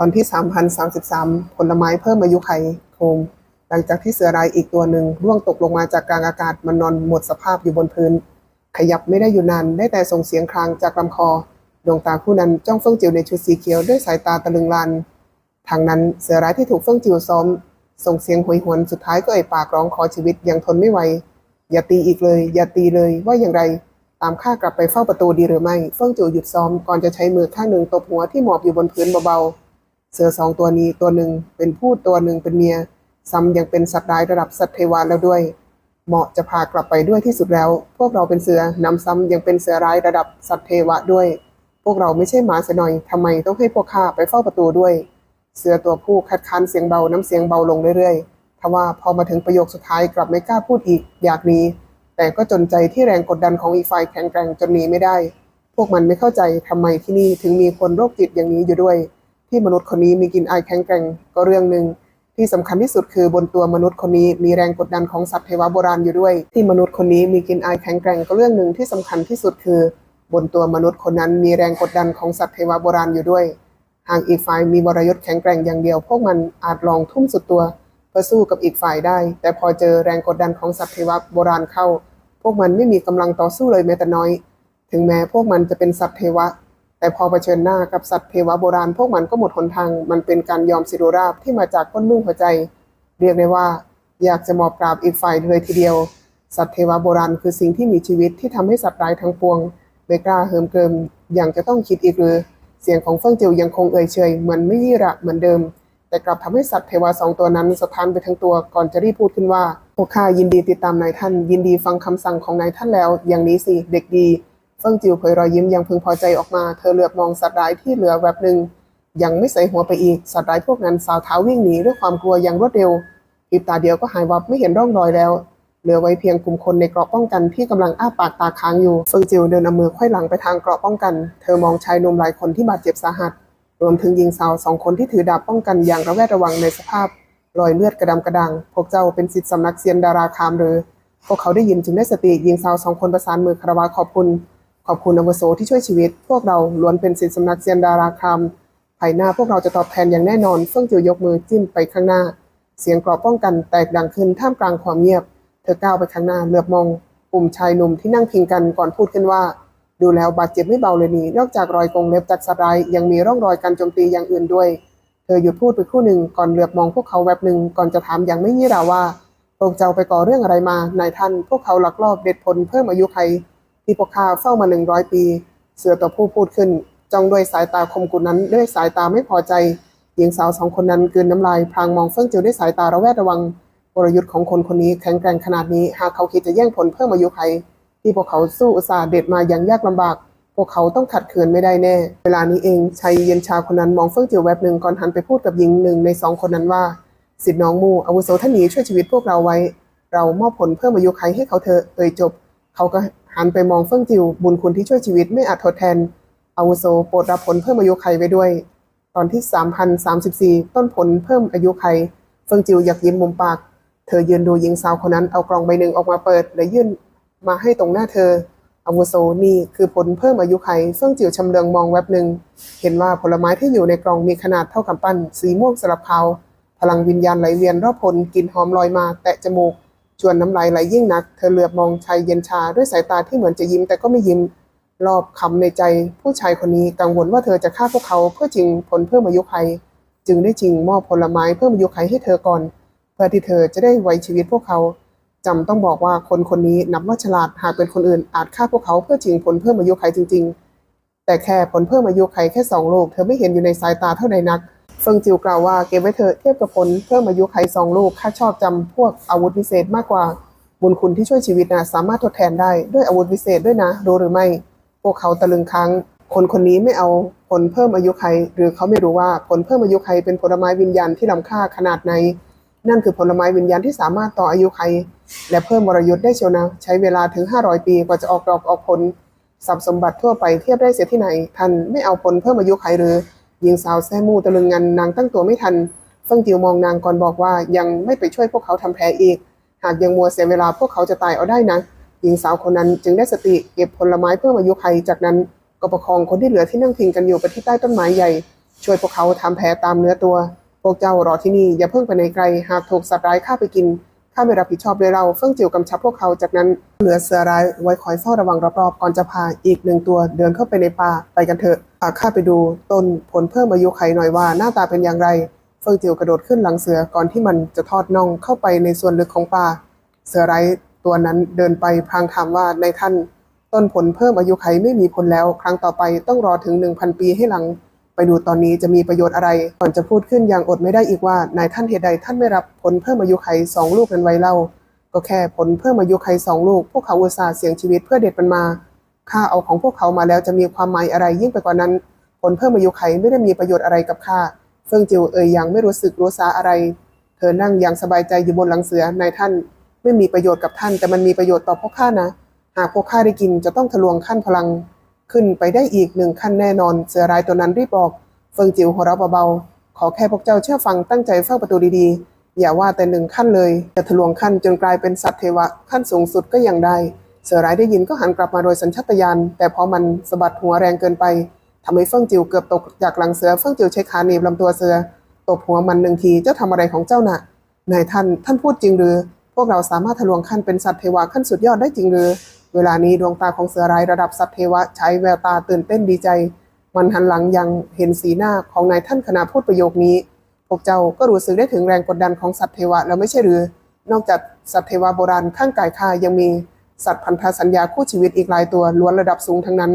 ตอนที่ 3033 ผลไม้เพิ่มอายุไขโคมหลังจากที่เสือรายอีกตัวหนึ่งร่วงตกลงมาจากกลางอากาศมันนอนหมดสภาพอยู่บนพื้น ขยับไม่ได้อยู่นานได้แต่ส่งเสียงครางจากลำคอดวงตาคู่นั้นจ้องเฟิ่งจิ๋วในชุดสีเขียวด้วยสายตาตะลึงลานทางนั้นเสือร้ายที่ถูกเฟิ่งจิ๋วซ้อม ส่งเสียงหวยหวนสุดท้ายก็เอ่ยปากร้องขอชีวิตย่างทนไม่ไหวอย่าตีอีกเลย อย่าตีเลยว่าอย่างไร ตามข้ากลับไปเฝ้าประตูดีหรือไม่ เฟิ่งจิ๋วหยุดซ้อมก่อนจะใช้มือข้างหนึ่งตบหัวที่หมอบอยู่บนพื้นเบาๆ เสือสองตัวนี้ตัวหนึ่งเป็นผู้ตัวหนึ่งเป็นเมีย ซ้ำยังเป็นสัตว์ร้ายระดับสัตว์เทวาแล้วด้วย เหมาะจะพากลับไปด้วยที่สุดแล้ว พวกเราเป็นเสือนำซ้ำยังเป็นเสือร้ายระดับสัตว์เทวะด้วย พวกเราไม่ใช่หมาเสียหน่อยทำไมต้องให้พวกข้าไปเฝ้าประตูด้วย เสือตัวผู้คัดค้านเสียงเบาน้ำเสียงเบาลงเรื่อยๆทว่าพอมาถึงประโยคสุดท้ายกลับไม่กล้าพูดอีกอยากหนีแต่ก็จนใจที่แรงกดดันของอีกฝ่ายแข็งแกร่งจนหนีไม่ได้ พวกมันไม่เข้าใจทำไมที่นี่ถึงมีคนโรคจิตอย่างนี้อยู่ด้วย ที่มนุษย์คนนี้มีกินอายแข็งแกร่งก็เรื่องหนึ่งที่สำคัญที่สุดคือบนตัวมนุษย์คนนี้มีแรงกดดันของสัตว์เทวะโบราณอยู่ด้วย ที่มนุษย์คนนี้มีกินอายแข็งแกร่งก็เรื่องหนึ่งที่สำคัญที่สุดคือ บนตัวมนุษย์คนนั้นมีแรงกดดันของสัตว์เทวะโบราณอยู่ด้วย หากอีกฝ่ายมีวรยศแข็งแกร่งอย่างเดียว พวกมันอาจลองทุ่มสุดตัวเพื่อสู้กับอีกฝ่ายได้ แต่พอเจอแรงกดดันของสัตว์เทวะโบราณเข้า พวกมันไม่มีกำลังต่อสู้เลยแม้แต่น้อย ถึงแม้พวกมันจะเป็นสัตว์เทวะ แต่พอเผชิญหน้ากับสัตว์เทวโบราณพวกมันก็หมดหนทาง มันเป็นการยอมสิรุราบที่มาจากก้นมุ่งหัวใจ เรียกได้ว่า อยากจะมอบกราบอีกฝ่ายเลยทีเดียว สัตว์เทวโบราณคือสิ่งที่มีชีวิตที่ทำให้สัตว์ร้ายทั้งปวงไม่กล้าเหิมเกริมอย่างจะต้องคิดอีกหรือ เสียงของเฟิ่งจิวยังคงเอ่ยเชยเหมือนไม่ยี่ระเหมือนเดิม แต่กลับทำให้สัตว์เทวสองตัวนั้นสะท้านไปทั้งตัวก่อนจะรีบพูดขึ้นว่าพวกข้ายินดีติดตามนายท่าน ยินดีฟังคำสั่งของนายท่านแล้ว อย่างนี้สิเด็กดี เฟิงจิวเผยรอยยิ้มอยังพึงพอใจออกมา เธอเหลือบมองสัตว์ร้ายที่เหลือแวบหนึ่งยังไม่ใส่หัวไปอีก สัตว์ร้ายพวกนั้นสาวเท้าวิ่งหนีด้วยความกลัวอย่างรวดเร็วพริบตาเดียวก็หายวับไม่เห็นร่องรอยแล้ว เหลือไว้เพียงกลุ่มคนในเกราะป้องกันที่กำลังอ้าปากตาค้างอยู่เฟิงจิวเดินเอามือไขว้หลังไปทางเกราะป้องกัน เธอมองชายหนุ่มหลายคนที่บาดเจ็บสาหัส รวมถึงหญิงสาวสองคนที่ถือดาบป้องกันอย่างระแวดระวังในสภาพ รอยเลือดกระดำกระดัง พวกเจ้าเป็นศิษย์สำนักเซียนดาราคามหรือพวกเขาได้ยินจึงได้สติหญิงสาวสองคนประสานมือคารวะขอบคุณ ขอบคุณอาวุโสที่ช่วยชีวิต พวกเราล้วนเป็นศิษย์สำนักเซียนดาราคามภายหน้าพวกเราจะตอบแทนอย่างแน่นอนเฟิ่งจิวยกมือจิ้มไปข้างหน้า เสียงกรอบป้องกันแตกดังขึ้นท่ามกลางความเงียบ เธอก้าวไปข้างหน้าเหลือบมองกลุ่มชายหนุ่มที่นั่งพิงกันก่อนพูดขึ้นว่า ดูแล้วบาดเจ็บไม่เบาเลยนี่นอกจากรอยกรงเล็บจากสัตว์ยังมีร่องรอยการโจมตีอย่างอื่นด้วย เธอหยุดพูดไปครู่หนึ่งก่อนเหลือบมองพวกเขาแวบหนึ่งก่อนจะถามอย่างไม่ยี่ราว่าพวกเจ้าไปก่อเรื่องอะไรมานายท่าน พวกเขาหลักลอบเด็ดผลเพิ่มอายุไข ที่พวกข้าเฝ้ามาหนึ่งร้อยปี เสือตัวผู้พูดขึ้นจ้องด้วยสายตาคมกุนนั้นด้วยสายตาไม่พอใจ หญิงสาวสองคนนั้นกืนน้ำลายพลางมองเฟิ่องจิวด้วยสายตาระแวดระวังกลยุทธ์ของคนคนนี้แข็งแกร่งขนาดนี้ หากเขาคิดจะแย่งผลเพิ่มอายุไขที่พวกเขาสู้อุตสาห์เด็ดมาอย่างยากลำบาก พวกเขาต้องขัดขืนไม่ได้แน่ เวลานี้เองชายเย็นชาคนนั้นมองเฟิ่องจิวแวบหนึ่งก่อนหันไปพูดกับหญิงหนึ่งในสองคนนั้นว่าสิทธิน้องมูอาวุโสท่านนี้ช่วยชีวิตพวกเราไว้ เรามอบผลเพิ่มอายุไขให้เขาเถอะเอ่ยจบ เขาก็ หันไปมองเฟิ่องจิวบุญคุณที่ช่วยชีวิตไม่อาจทดแทน อาวุโสโปรดรับผลเพิ่มอายุไขไว้ด้วย ตอนที่ 3034 ต้นผลเพิ่มอายุไข เฟิงจิวอยากยิ้มมุมปาก เธอยืนดูหญิงสาวคนนั้นเอากล่องใบหนึ่งออกมาเปิด และยื่นมาให้ตรงหน้าเธอ อาวุโสนี่คือผลเพิ่มอายุไข เฟิงจิวชำเลืองมองแวบหนึ่ง เห็นว่าผลไม้ที่อยู่ในกล่องมีขนาดเท่ากับปั้น สีม่วงสลับขาว พลังวิญญาณไหลเวียนรอบผลกลิ่นหอมลอยมา แตะจมูก ชวนน้ำลายไหลยิ่งนัก เธอเหลือบมองชายเย็นชาด้วยสายตาที่เหมือนจะยิ้มแต่ก็ไม่ยิ้มรอบคำในใจ ผู้ชายคนนี้กังวลว่าเธอจะฆ่าพวกเขาเพื่อจริงผลเพิ่มอายุไขจึงได้จริงมอบผลไม้เพิ่มอายุไขให้เธอก่อน เพื่อที่เธอจะได้ไว้ชีวิตพวกเขาจำต้องบอกว่าคนคนนี้นับว่าฉลาดหากเป็นคนอื่นอาจฆ่าพวกเขาเพื่อจริงผลเพิ่มอายุไขจริง ๆ แต่แค่ผลเพิ่มอายุไขแค่สองโลก เธอไม่เห็นอยู่ในสายตาเท่าใดนัก เฟิงจิวกล่าวว่าเก็บไว้เถอะเทียบกับผลเพิ่มอายุไขสองลูกข้าชอบจำพวกอาวุธวิเศษมากกว่า บุญคุณที่ช่วยชีวิตนะสามารถทดแทนได้ด้วยอาวุธวิเศษด้วยนะรู้หรือไม่ พวกเขาตะลึงครั้งคนคนนี้ไม่เอาผลเพิ่มอายุไข หรือเขาไม่รู้ว่าผลเพิ่มอายุไขเป็นผลไม้วิญญาณที่ล้ำค่าขนาดไหนนั่นคือผลไม้วิญญาณที่สามารถต่ออายุไข และเพิ่มวรยุทธ์ได้เชียวนะ ใช้เวลาถึง 500 ปีกว่าจะออกดอกออกผลทรัพสมบัติทั่วไปเทียบได้เสียที่ไหน ท่านไม่เอาผลเพิ่มอายุไขหรือ หญิงสาวแซ่มูตะลึงงันนางตั้งตัวไม่ทันเฟิงจิวมองนางก่อนบอกว่ายังไม่ไปช่วยพวกเขาทำแผลอีก หากยังมัวเสียเวลาพวกเขาจะตายเอาได้นะ หญิงสาวคนนั้นจึงได้สติเก็บผลไม้เพิ่อมายุไขจากนั้นก็ประคองคนที่เหลือที่นั่งพิงกันอยู่ไปที่ใต้ต้นไม้ใหญ่ ช่วยพวกเขาทำแผลตามเนื้อตัว พวกเจ้ารอที่นี่อย่าเพิ่งไปไหนไกล หากถูกสัตว์ร้ายฆ่าไปกินข้าไม่รับผิดชอบด้วยเราเฟิ่งจิวกำชับพวกเขาจากนั้นเหลือเสือร้ายไว้คอยเฝ้าระวังรอบๆก่อนจะพาอีกหนึ่งตัวเดินเข้าไปในป่าไปกันเถอะ พาข้าไปดูต้นผลเพิ่มอายุไขหน่อยว่าหน้าตาเป็นอย่างไร เฟิงจิวกระโดดขึ้นหลังเสือก่อนที่มันจะทอดน่องเข้าไปในส่วนลึกของป่า เสือไร้ตัวนั้นเดินไปพลางถามว่าในท่าน ต้นผลเพิ่มอายุไขไม่มีผลแล้ว ครั้งต่อไปต้องรอถึง 1,000 ปีให้หลัง ไปดูตอนนี้จะมีประโยชน์อะไร ก่อนจะพูดขึ้นอย่างอดไม่ได้อีกว่านายท่านเหตุใดท่านไม่รับผลเพิ่มอายุไขสองลูกนั้นไว้เล่า ก็แค่ผลเพิ่มอายุไขสองลูก พวกเขาอุตส่าห์เสี่ยงชีวิตเพื่อเด็ดมันมา ข้าเอาของพวกเขามาแล้วจะมีความหมายอะไรยิ่งไปกว่านั้น ผลเพิ่มอายุไขไม่ได้มีประโยชน์อะไรกับข้าเฟิงจิวเอ่ยอย่างไม่รู้สึกรู้สาอะไร เธอนั่งอย่างสบายใจอยู่บนหลังเสือนายท่าน ไม่มีประโยชน์กับท่าน แต่มันมีประโยชน์ต่อพวกข้านะ หากพวกข้าได้กินจะต้องทะลวงขั้นพลัง ขึ้นไปได้อีกหนึ่งขั้นแน่นอน เสือร้ายตัวนั้นรีบบอก เฟิงจิวหัวเราะเบาๆขอแค่พวกเจ้าเชื่อฟังตั้งใจเฝ้าประตูดีๆ อย่าว่าแต่หนึ่งขั้นเลย จะทะลวงขั้นจนกลายเป็นสัตว์เทวะขั้นสูงสุดก็ยังได้ เสือร้ายได้ยินก็หันกลับมาโดยสัญชาตญาณแต่พอมันสะบัดหัวแรงเกินไปทำให้เฟิงจิ๋วเกือบตกจากหลังเสือเฟิงจิ๋วใช้ขาหนีบลำตัวเสือตบหัวมันหนึ่งทีเจ้าทำอะไรของเจ้าน่ะนายท่านท่านพูดจริงหรือ พวกเราสามารถทะลวงขั้นเป็นสัตว์เทวะขั้นสุดยอดได้จริงหรือ เวลานี้ดวงตาของเสือร้ายระดับสัตว์เทวะใช้แววตาตื่นเต้นดีใจ มันหันหลังยังเห็นสีหน้าของนายท่านขณะพูดประโยคนี้ พวกเจ้าก็รู้สึกได้ถึงแรงกดดันของสัตว์เทวะแล้วไม่ใช่หรือ นอกจากสัตว์เทวะโบราณข้างกายข้ายังมี สัตว์พันธสัญญาคู่ชีวิตอีกหลายตัวล้วนระดับสูงทั้งนั้น